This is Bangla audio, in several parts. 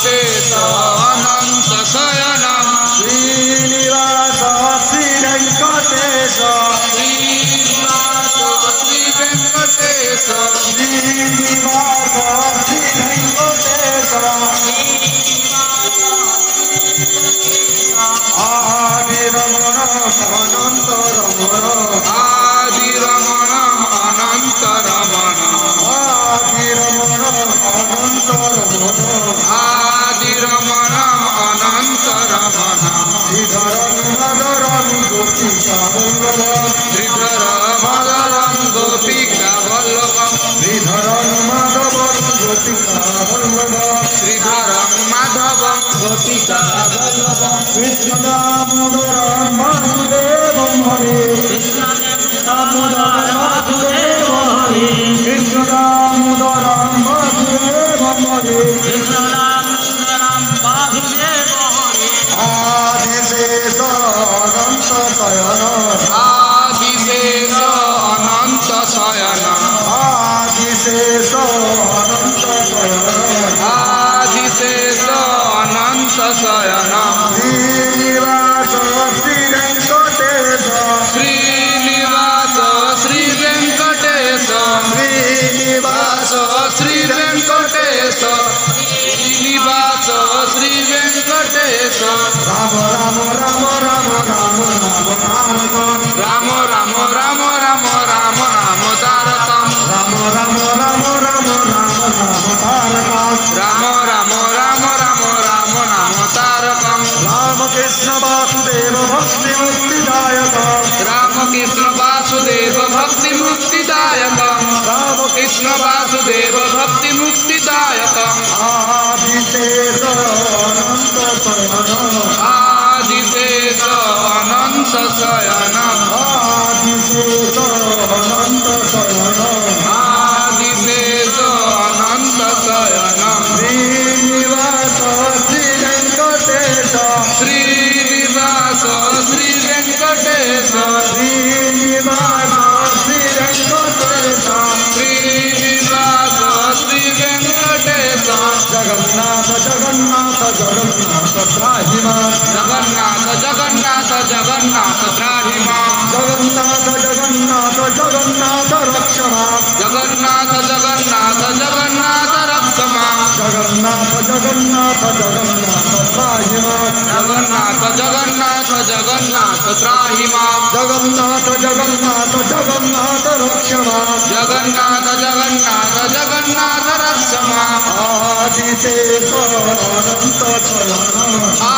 विशेषा অনন্ত শয়ন আদিশেষ অনন্ত শয়ন ভেঙ্কটেশ শ্রীনিবাস শ্রী ভেঙ্কটেশ রাম রাম রাম রাম রাম রাম রাম রাম রাম রাম রাম রাম রাম তারকম রাম রাম রাম রাম রাম রাম তারকম রাম রাম রাম রাম রাম রাম তারকম রামকৃষ্ণ বাসুদেব ভক্তি মুক্তিদায়ক রামকৃষ্ণ বাসুদেব ভক্তি মুক্তিদায়কম রামকৃষ্ণ কৃষ্ণ বাসুদেব ভক্তি মুক্তিদায়কম। जगन्नाथ जगन्नाथ जगन्नाथ त्राहि माँ जगन्नाथ जगन्नाथ जगन्नाथ त्राहि माँ जगन्नाथ जगन्नाथ जगन्नाथ रक्ष माँ जगन्नाथ जगन्नाथ जगन्नाथ रक्षमा। जगन्नाथ जगन्नाथ जगन्नाथ त्राहि माँ जगन्नाथ जगन्नाथ जगन्नाथ त्राहि माँ जगन्नाथ जगन्नाथ जगन्नाथ रक्ष माँ जगन्नाथ जगन्नाथ চলন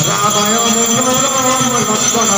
রামায়ণ রাম লক্ষ্মণ